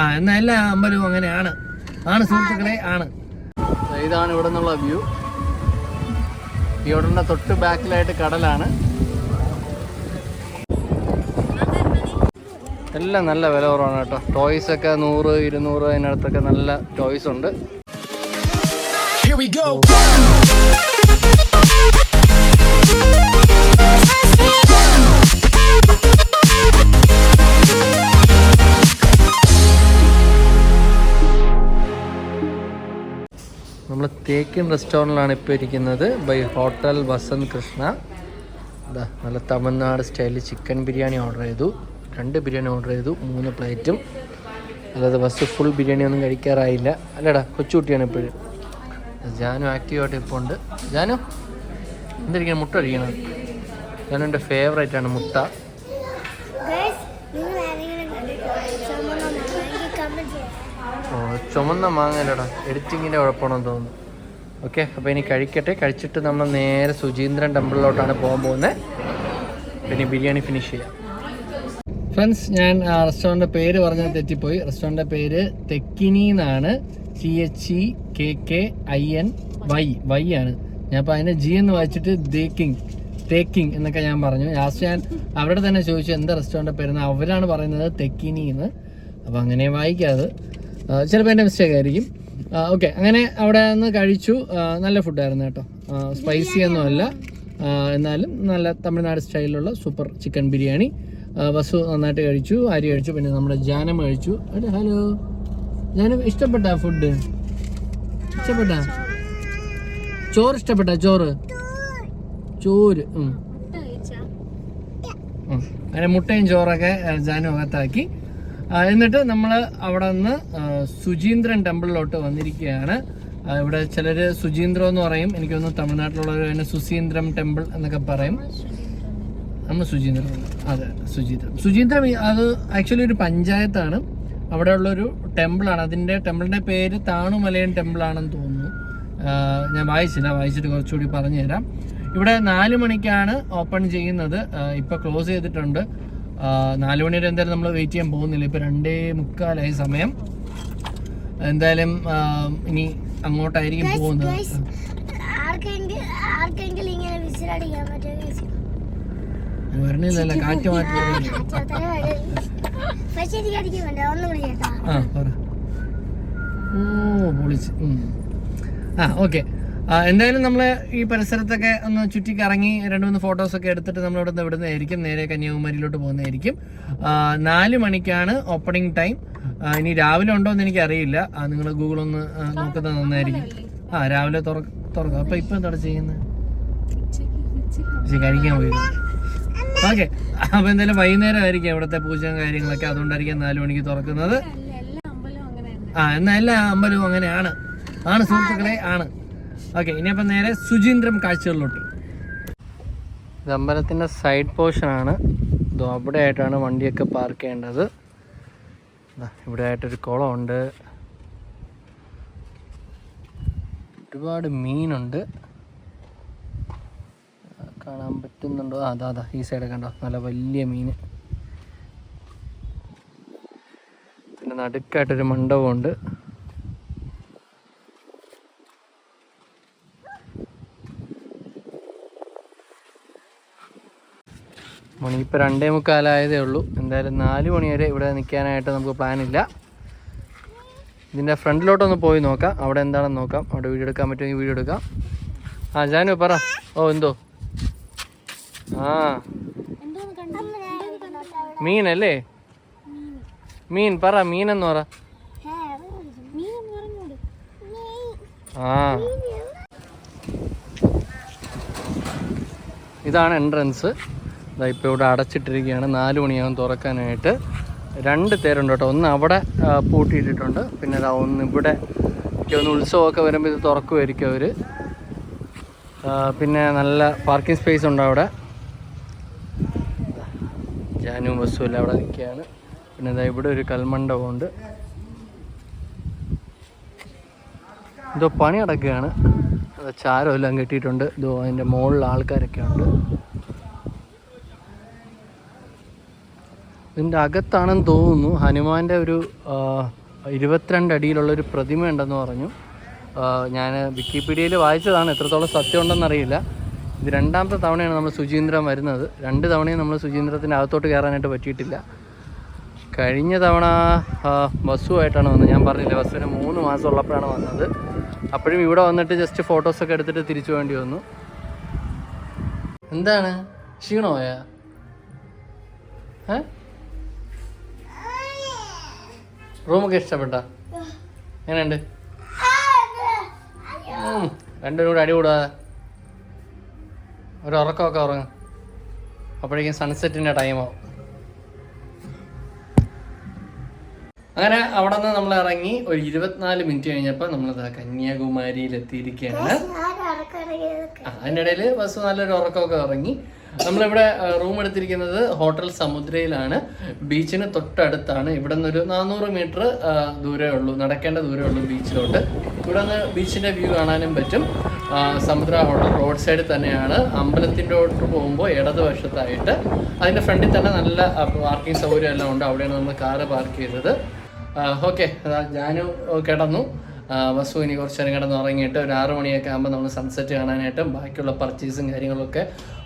ആ എന്നാ എല്ലാ അമ്പലവും അങ്ങനെയാണ്. ആണ് സുഹൃത്തുക്കളെ ആണ്. ഇതാണ് ഇവിടെ നിന്നുള്ള വ്യൂ. ഈ ഉടനെ തൊട്ട് ബാക്കിലായിട്ട് കടലാണ്. എല്ലാം നല്ല വില കുറവാണ് കേട്ടോ. ടോയ്സ് ഒക്കെ നൂറ് ഇരുന്നൂറ് അതിനടുത്തൊക്കെ നല്ല ടോയ്സ് ഉണ്ട്. Here we go. തേക്കിൻ റെസ്റ്റോറന്റിലാണ് ഇപ്പോൾ ഇരിക്കുന്നത് ബൈ ഹോട്ടൽ വസന്ത് കൃഷ്ണ. നല്ല തമിഴ്നാട് സ്റ്റൈലിൽ ചിക്കൻ ബിരിയാണി ഓർഡർ ചെയ്തു. രണ്ട് ബിരിയാണി ഓർഡർ ചെയ്തു മൂന്ന് പ്ലേറ്റും. അല്ലാതെ ബസ് ഫുൾ ബിരിയാണി ഒന്നും കഴിക്കാറായില്ല. അല്ലടാ കൊച്ചുകുട്ടിയാണ് ഇപ്പോഴും. ജാനു ആക്റ്റീവായിട്ട് ഇപ്പോൾ ഉണ്ട്. ജാനു എന്തിരിക്കണം മുട്ട കഴിക്കണം? ജാനു എന്റെ ഫേവറേറ്റ് ആണ് മുട്ട. ഓ ചുമന്ന മാങ്ങ മാങ്ങലടാ എഡിറ്റിങ്ങിന്റെ കുഴപ്പമാണെന്ന് തോന്നുന്നു. ഓക്കെ അപ്പോൾ ഇനി കഴിക്കട്ടെ. കഴിച്ചിട്ട് നമ്മൾ നേരെ സുചീന്ദ്രൻ ടെമ്പിളിലോട്ടാണ് പോകാൻ പോകുന്നത്. പിന്നെ ബിരിയാണി ഫിനിഷ് ചെയ്യാം. ഫ്രണ്ട്സ് ഞാൻ ആ റെസ്റ്റോറന്റ് പേര് പറഞ്ഞാൽ തെറ്റിപ്പോയി. റെസ്റ്റോറന്റിന്റെ പേര് തെക്കിനി എന്നാണ്. C H E K K I N Y Y ആണ്. ഞാൻ അപ്പോൾ അതിനെ ജി എന്ന് വായിച്ചിട്ട് തേക്കിങ് തേക്കിങ് എന്നൊക്കെ ഞാൻ പറഞ്ഞു. ലാസ്റ്റ് ഞാൻ അവരുടെ തന്നെ ചോദിച്ചു എന്താ റെസ്റ്റോറന്റ് പേരെന്ന് അവരാണ് പറയുന്നത് തെക്കിനി എന്ന്. അപ്പോൾ അങ്ങനെ വായിക്കാതെ ചിലപ്പോൾ എന്റെ മിസ്റ്റേക്ക് ആയിരിക്കും. ഓക്കെ. അങ്ങനെ അവിടെ നിന്ന് കഴിച്ചു. നല്ല ഫുഡായിരുന്നു കേട്ടോ. സ്പൈസി ഒന്നുമല്ല എന്നാലും നല്ല തമിഴ്നാട് സ്റ്റൈലിലുള്ള സൂപ്പർ ചിക്കൻ ബിരിയാണി. വസു നന്നായിട്ട് കഴിച്ചു അരി കഴിച്ചു പിന്നെ നമ്മുടെ ജാനം കഴിച്ചു. ഹലോ ജാനം ഇഷ്ടപ്പെട്ട ഫുഡ് ഇഷ്ടപ്പെട്ട? ചോറ് ഇഷ്ടപ്പെട്ട? ചോറ്? ചോറ്. അങ്ങനെ മുട്ടയും ചോറൊക്കെ ജാനും അകത്താക്കി. എന്നിട്ട് നമ്മൾ അവിടെ നിന്ന് സുചീന്ദ്രൻ ടെമ്പിളിലോട്ട് വന്നിരിക്കുകയാണ്. ഇവിടെ ചിലർ സുചീന്ദ്രം എന്ന് പറയും. എനിക്കൊന്ന് തമിഴ്നാട്ടിലുള്ളവർ അതിനെ സുസീന്ദ്രം ടെമ്പിൾ എന്നൊക്കെ പറയും. നമ്മൾ സുചീന്ദ്രം അതെ സുചീന്ദ്രം സുചീന്ദ്രം അത് ആക്ച്വലി ഒരു പഞ്ചായത്താണ്. അവിടെ ഉള്ളൊരു ടെമ്പിളാണ്. അതിന്റെ ടെമ്പിളിന്റെ പേര് താണുമലയൻ ടെമ്പിളാണെന്ന് തോന്നുന്നു. ഞാൻ വായിച്ചില്ല. വായിച്ചിട്ട് കുറച്ചുകൂടി പറഞ്ഞുതരാം. ഇവിടെ നാല് മണിക്കാണ് ഓപ്പൺ ചെയ്യുന്നത്. ഇപ്പോൾ ക്ലോസ് ചെയ്തിട്ടുണ്ട്. നാല് മണി വരെ എന്തായാലും നമ്മൾ വെയിറ്റ് ചെയ്യാൻ പോകുന്നില്ല. ഇപ്പോൾ രണ്ടേ മുക്കാലായി സമയം. എന്തായാലും ഇനി അങ്ങോട്ടായിരിക്കും പോകുന്നത്? വരണില്ലല്ലോ കാറ്റ് മാറ്റി ആ പറ. ഓ പൊളിച്ച്. ആ ഓക്കെ എന്തായാലും നമ്മൾ ഈ പരിസരത്തൊക്കെ ഒന്ന് ചുറ്റി കറങ്ങി രണ്ട് മൂന്ന് ഫോട്ടോസ് ഒക്കെ എടുത്തിട്ട് നമ്മൾ ഇവിടെ നിന്ന് വിടുന്നതായിരിക്കും നേരെ കന്യാകുമാരിയിലോട്ട് പോകുന്നതായിരിക്കും. നാല് മണിക്കാണ് ഓപ്പണിംഗ് ടൈം ഇനി രാവിലെ ഉണ്ടോ എന്ന് എനിക്ക് അറിയില്ല നിങ്ങൾ ഗൂഗിൾ ഒന്ന് നോക്കുന്നത് നന്നായിരിക്കും. ആ രാവിലെ തുറ തുറക്കാം. അപ്പം ഇപ്പം എന്താണ് ചെയ്യുന്നത് കഴിക്കാൻ പോയി ഓക്കെ. അപ്പോൾ എന്തായാലും വൈകുന്നേരം ആയിരിക്കും ഇവിടുത്തെ പൂജയും കാര്യങ്ങളൊക്കെ. അതുകൊണ്ടായിരിക്കും നാല് മണിക്ക് തുറക്കുന്നത്. ആ എന്നാൽ എല്ലാ അമ്പലവും അങ്ങനെയാണ്. ആണ് സുഹൃത്തുക്കളെ ആണ്. ഓക്കെ ഇനിയപ്പം നേരെ സുചീന്ദ്രം കാഴ്ചകളിലോട്ട്. ഇത് അമ്പലത്തിന്റെ സൈഡ് പോർഷനാണ് ഇതോ അവിടെ ആയിട്ടാണ് വണ്ടിയൊക്കെ പാർക്ക് ചെയ്യേണ്ടത്. ഇവിടെ ആയിട്ടൊരു കുളമുണ്ട്. ഒരുപാട് മീനുണ്ട്. കാണാൻ പറ്റുന്നുണ്ടോ? അതാ അതാ ഈ സൈഡ് കണ്ടോ? നല്ല വലിയ മീൻ. പിന്നെ നടുക്കായിട്ടൊരു മണ്ഡപമുണ്ട്. മണി ഇപ്പോൾ രണ്ടേ മുക്കാലായതേ ഉള്ളൂ. എന്തായാലും നാല് മണി വരെ ഇവിടെ നിൽക്കാനായിട്ട് നമുക്ക് പ്ലാനില്ല ഇതിന്റെ ഫ്രണ്ടിലോട്ടൊന്ന് പോയി നോക്കാം. അവിടെ എന്താണെന്ന് നോക്കാം. അവിടെ വീഡിയോ എടുക്കാൻ പറ്റുമെങ്കിൽ വീഡിയോ എടുക്കാം. ആ ജാനു പറ. ഓ എന്തോ? ആ. മീനല്ലേ? മീൻ പറ. മീനെന്ന് പറ. ആ. ഇതാണ് എൻട്രൻസ് ഇപ്പോൾ ഇവിടെ അടച്ചിട്ടിരിക്കുകയാണ്. നാല് മണിയാകും തുറക്കാനായിട്ട്. രണ്ട് തേരുണ്ട് കേട്ടോ. ഒന്ന് അവിടെ പൂട്ടിയിട്ടിട്ടുണ്ട്. പിന്നെ അതാ ഒന്ന് ഇവിടെ ഒന്ന് ഉത്സവമൊക്കെ വരുമ്പോൾ ഇത് തുറക്കുമായിരിക്കും അവർ പിന്നെ നല്ല പാർക്കിംഗ് സ്പേസ് ഉണ്ട് അവിടെ. ജാനും ബസ്സും എല്ലാം അവിടെ നിൽക്കുകയാണ്. പിന്നെ ഇതാ ഇവിടെ ഒരു കൽമണ്ഡപമുണ്ട്. ഇതോ പണി നടക്കുകയാണ്. ചാരമെല്ലാം കെട്ടിയിട്ടുണ്ട്. ഇതോ അതിന്റെ മുകളിൽ ആൾക്കാരൊക്കെ ഉണ്ട്. ഇതിന്റെ അകത്താണെന്ന് തോന്നുന്നു. ഹനുമാന്റെ ഒരു ഇരുപത്തിരണ്ട് അടിയിലുള്ളൊരു പ്രതിമ ഉണ്ടെന്ന് പറഞ്ഞു. ഞാൻ വിക്കിപീഡിയയിൽ വായിച്ചതാണ്. എത്രത്തോളം സത്യം ഉണ്ടെന്നറിയില്ല ഇത് രണ്ടാമത്തെ തവണയാണ് നമ്മൾ സുചീന്ദ്രം വരുന്നത്. രണ്ട് തവണയും നമ്മൾ സുചീന്ദ്രത്തിന്റെ അകത്തോട്ട് കയറാനായിട്ട് പറ്റിയിട്ടില്ല. കഴിഞ്ഞ തവണ ബസ്സുമായിട്ടാണ് വന്നത്. ഞാൻ പറഞ്ഞില്ല ബസ്സിന് മൂന്ന് മാസം ഉള്ളപ്പോഴാണ് വന്നത്. അപ്പോഴും ഇവിടെ വന്നിട്ട് ജസ്റ്റ് ഫോട്ടോസൊക്കെ എടുത്തിട്ട് തിരിച്ചു വേണ്ടി വന്നു. എന്താണ്? ക്ഷീണമായ? ഏ? റൂമൊക്കെ ഇഷ്ടപ്പെട്ട? എങ്ങനെയുണ്ട്? രണ്ടുപേരും കൂടെ അടി കൂടാതെ. ഒരു ഉറക്കമൊക്കെ ഉറങ്ങും. അപ്പോഴേക്കും സൺസെറ്റിന്റെ ടൈമാവും അങ്ങനെ അവിടെ നിന്ന് നമ്മൾ ഇറങ്ങി ഒരു ഇരുപത്തിനാല് മിനിറ്റ് കഴിഞ്ഞപ്പോൾ നമ്മൾ കന്യാകുമാരിയിൽ എത്തിയിരിക്കുകയാണ് അതിനിടയിൽ അതിന്റെ ഇടയിൽ ബസ് നല്ലൊരു ഉറക്കമൊക്കെ ഇറങ്ങി നമ്മളിവിടെ റൂം എടുത്തിരിക്കുന്നത് ഹോട്ടൽ സമുദ്രയിലാണ്. ബീച്ചിന് തൊട്ടടുത്താണ്. ഇവിടെ നിന്നൊരു നാനൂറ് മീറ്റർ ദൂരമേ ഉള്ളൂ നടക്കേണ്ട ദൂരമേ ഉള്ളൂ ബീച്ചിലോട്ട്. ഇവിടെ നിന്ന് ബീച്ചിന്റെ വ്യൂ കാണാനും പറ്റും. സമുദ്ര ഹോട്ടൽ റോഡ് സൈഡിൽ തന്നെയാണ്. അമ്പലത്തിന്റെ പോകുമ്പോൾ ഇടതുവശത്തായിട്ട് അതിന്റെ ഫ്രണ്ടിൽ തന്നെ നല്ല പാർക്കിംഗ് സൗകര്യം എല്ലാം ഉണ്ട്. അവിടെയാണ് നമ്മൾ കാറ് പാർക്ക് ചെയ്തത്. ഓക്കെ. ഞാനും കിടന്നു. വസു ഇനി കുറച്ച് നേരം കിടന്ന് ഉറങ്ങിയിട്ട് ഒരു ആറ് മണിയൊക്കെ ആകുമ്പോൾ നമ്മൾ സൺസെറ്റ് കാണാനായിട്ടും ബാക്കിയുള്ള പർച്ചേസും കാര്യങ്ങളൊക്കെ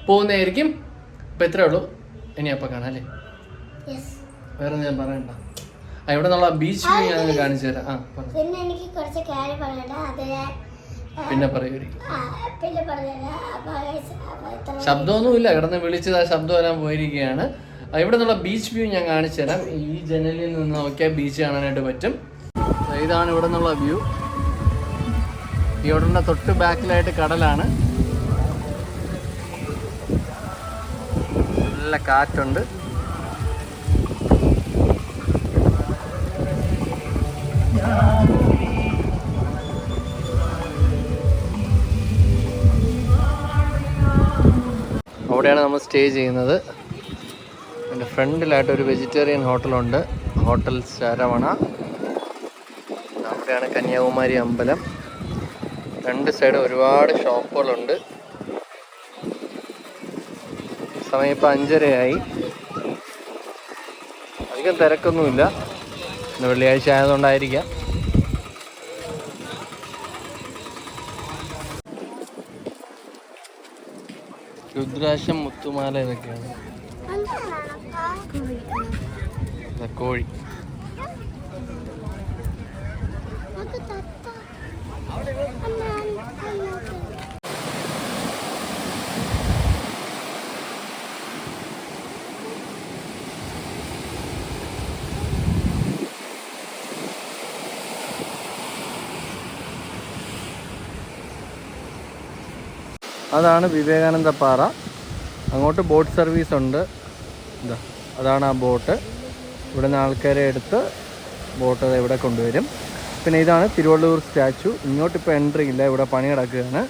പോകുന്നതായിരിക്കും. അപ്പോൾ ഇത്രേ ഉള്ളൂ. ഇനി അപ്പോൾ കാണാം അല്ലേ? വേറെ ഞാൻ പറയണ്ട. ആ ഇവിടെ നിന്നുള്ള ബീച്ച് വ്യൂ ഞാൻ കാണിച്ചു തരാം. ആ പിന്നെ എനിക്ക് കുറച്ച് കാര്യം പറയണ്ട. പറയുമായിരിക്കും അപ്പൊ ഇത്ര ശബ്ദമൊന്നുമില്ല. കിടന്ന് വിളിച്ചത് ആ ശബ്ദം എല്ലാം പോയിരിക്കുകയാണ്. ഇവിടെ നിന്നുള്ള ബീച്ച് വ്യൂ ഞാൻ കാണിച്ചു തരാം. ഈ ജനലിൽ നിന്ന് നോക്കിയാൽ ബീച്ച് കാണാനായിട്ട് പറ്റും. ഇതാണ് ഇവിടെ നിന്നുള്ള വ്യൂ ഈ ഉടനെ തൊട്ട് ബാക്കിലായിട്ട് കടലാണ്. നല്ല കാറ്റുണ്ട്. അവിടെയാണ് നമ്മൾ സ്റ്റേ ചെയ്യുന്നത്. എന്റെ ഫ്രണ്ടിലായിട്ട് ഒരു വെജിറ്റേറിയൻ ഹോട്ടലുണ്ട്. ഹോട്ടൽ ശരവണ. അവിടെയാണ് കന്യാകുമാരി അമ്പലം. രണ്ട് സൈഡും ഒരുപാട് ഷോപ്പുകളുണ്ട്. സമയം ഇപ്പം അഞ്ചരയായി. അധികം തിരക്കൊന്നുമില്ല. ഇന്ന് വെള്ളിയാഴ്ച ആയതുകൊണ്ടായിരിക്കാം. രുദ്രാശം മുത്തുമാല ഇതൊക്കെയാണ്. കോഴി. അതാണ് വിവേകാനന്ദ പാറ. അങ്ങോട്ട് ബോട്ട് സർവീസ് ഉണ്ട്. ഇതാ അതാണ് ആ ബോട്ട്. ഇവിടെ നിന്ന് ആൾക്കാരെ എടുത്ത് ബോട്ട് ഇവിടെ കൊണ്ടുവരും. പിന്നെ ഇതാണ് തിരുവള്ളൂർ സ്റ്റാച്ചു. ഇങ്ങോട്ട് ഇപ്പോൾ എൻട്രി ഇല്ല. ഇവിടെ പണി കിടക്കുകയാണ്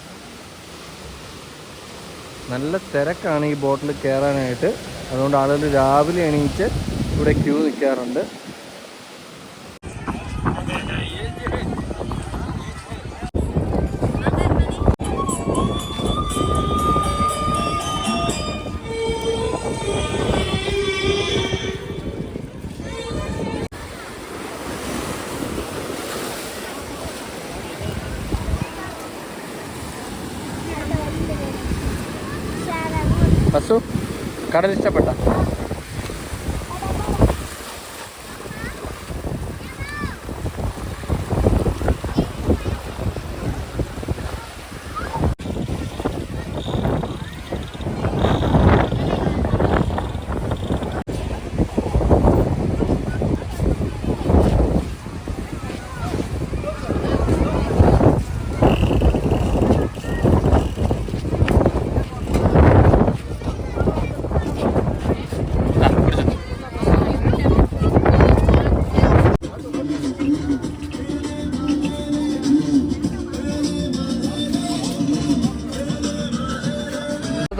നല്ല തിരക്കാണ് ഈ ബോട്ടിൽ കയറാനായിട്ട്. അതുകൊണ്ട് ആളുകൾ രാവിലെ എണീറ്റ് ഇവിടെ ക്യൂ നിൽക്കാറുണ്ട്. కడలు ఇష్టపడ్డా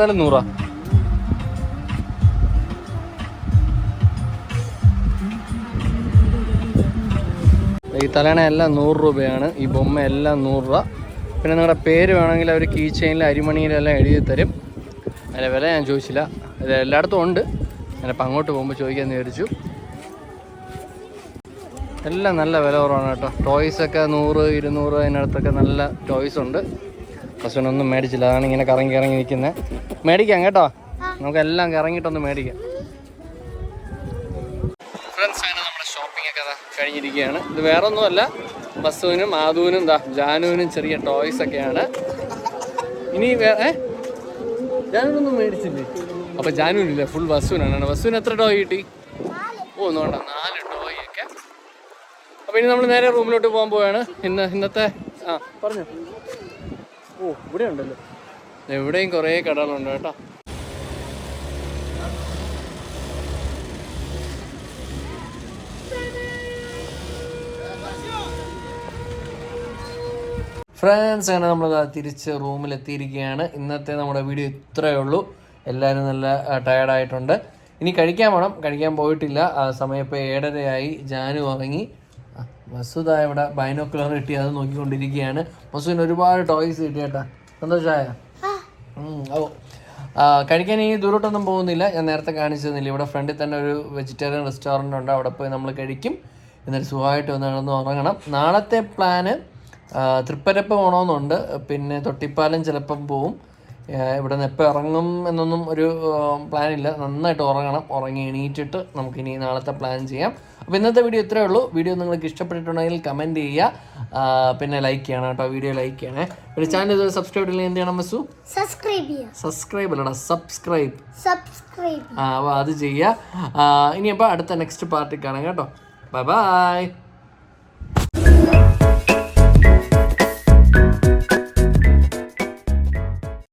എന്തായാലും നൂറാ. ഈ തലേണ എല്ലാം നൂറ് രൂപയാണ്. ഈ ബൊമ്മ എല്ലാം നൂറ് രൂപ. പിന്നെ നിങ്ങളുടെ പേര് വേണമെങ്കിൽ അവർ കീ ചെയിനിൽ അരിമണിയിലെല്ലാം എഴുതി തരും. അതിന്റെ വില ഞാൻ ചോദിച്ചില്ല. ഇത് എല്ലായിടത്തും ഉണ്ട്. ഞാനപ്പോൾ അങ്ങോട്ട് പോകുമ്പോൾ ചോദിക്കാൻ വിചാരിച്ചു എല്ലാം നല്ല വില കുറവാണ് കേട്ടോ. ടോയ്സൊക്കെ നൂറ് ഇരുന്നൂറ് അതിനടുത്തൊക്കെ നല്ല ടോയ്സ് ഉണ്ട്. ബസ്സിനൊന്നും മേടിച്ചില്ല. അതാണ് ഇങ്ങനെ കറങ്ങി കറങ്ങി നിൽക്കുന്നത് മേടിക്കാം കേട്ടോ. നമുക്കെല്ലാം കറങ്ങിയിട്ടൊന്ന് മേടിക്കാം. ഫ്രണ്ട്സ് ആണ് നമ്മുടെ ഷോപ്പിംഗ് ഒക്കെ കഴിഞ്ഞിരിക്കുകയാണ്. ഇത് വേറെ ഒന്നുമല്ല ബസ്സുവിനും ആദുവിനും ദാ ജാനുവിനും ചെറിയ ടോയ്സ് ഒക്കെയാണ്. ഇനി വേറെ ജാനുവിനൊന്നും മേടിച്ചില്ലേ? അപ്പോൾ ജാനുവിനില്ല? ഫുൾ ബസ്സുവിനാണ് ബസ്സുവിന് എത്ര ടോയ് കിട്ടി? ഓ നോണ്ട നാല് ടോയ് ഒക്കെ. അപ്പോൾ ഇനി നമ്മൾ നേരെ റൂമിലോട്ട് പോകാൻ പോവുകയാണ് ഇന്ന് ഇന്നത്തെ ആ പറഞ്ഞു. ഓ ഇവിടെ ഉണ്ടല്ലോ എവിടെയും കുറേ കടകളുണ്ട് കേട്ടോ. ഫ്രണ്ട്സ് അങ്ങനെ നമ്മൾ തിരിച്ച് റൂമിലെത്തിയിരിക്കുകയാണ്. ഇന്നത്തെ നമ്മുടെ വീഡിയോ ഇത്രയേ ഉള്ളൂ. എല്ലാവരും നല്ല ടയർഡായിട്ടുണ്ട് ഇനി കഴിക്കാൻ വേണം കഴിക്കാൻ പോയിട്ടില്ല. സമയം ഇപ്പോൾ ഏഴരയായി. ജാനു ഉറങ്ങി. മസൂദ ഇവിടെ ബൈനോക്കുലർ കിട്ടി അത് നോക്കിക്കൊണ്ടിരിക്കുകയാണ്. മസൂദിന് ഒരുപാട് ടോയ്സ് കിട്ടി കേട്ടാ. സന്തോഷമായ ഓ. കഴിക്കാൻ ഈ ദൂരോട്ടൊന്നും പോകുന്നില്ല. ഞാൻ നേരത്തെ കാണിച്ചു തന്നില്ല ഇവിടെ ഫ്രണ്ടിൽ തന്നെ ഒരു വെജിറ്റേറിയൻ റെസ്റ്റോറന്റ് ഉണ്ട്. അവിടെ പോയി നമ്മൾ കഴിക്കും. എന്നിട്ട് സുഖമായിട്ട് വന്ന് നടന്ന് ഉറങ്ങണം. നാളത്തെ പ്ലാന് തൃപ്പരപ്പ് പോകണമെന്നുണ്ട് പിന്നെ തൊട്ടിപ്പാലം ചിലപ്പം പോവും. ഇവിടെ നിന്ന് എപ്പോൾ ഇറങ്ങും എന്നൊന്നും ഒരു പ്ലാൻ ഇല്ല. നന്നായിട്ട് ഉറങ്ങണം. ഉറങ്ങി എണീറ്റിട്ട് നമുക്കിനി നാളത്തെ പ്ലാൻ ചെയ്യാം. അപ്പോൾ ഇന്നത്തെ വീഡിയോ ഇത്രയേ ഉള്ളൂ. വീഡിയോ നിങ്ങൾക്ക് ഇഷ്ടപ്പെട്ടിട്ടുണ്ടെങ്കിൽ കമന്റ് ചെയ്യുക. പിന്നെ ലൈക്ക് ചെയ്യണം കേട്ടോ. വീഡിയോ ലൈക്ക് ചെയ്യണേ. പിന്നെ ചാനൽ ഇതുവരെ സബ്സ്ക്രൈബ് ചെയ്യില്ലെങ്കിൽ എന്ത് ചെയ്യണം മസു സബ്സ്ക്രൈബ് സബ്സ്ക്രൈബ് അല്ലടാ സബ്സ്ക്രൈബ് സബ്സ്ക്രൈബ് ആ അപ്പോൾ അത് ചെയ്യുക. ഇനിയപ്പോൾ അടുത്ത നെക്സ്റ്റ് പാർട്ടി കാണാം കേട്ടോ. Bye bye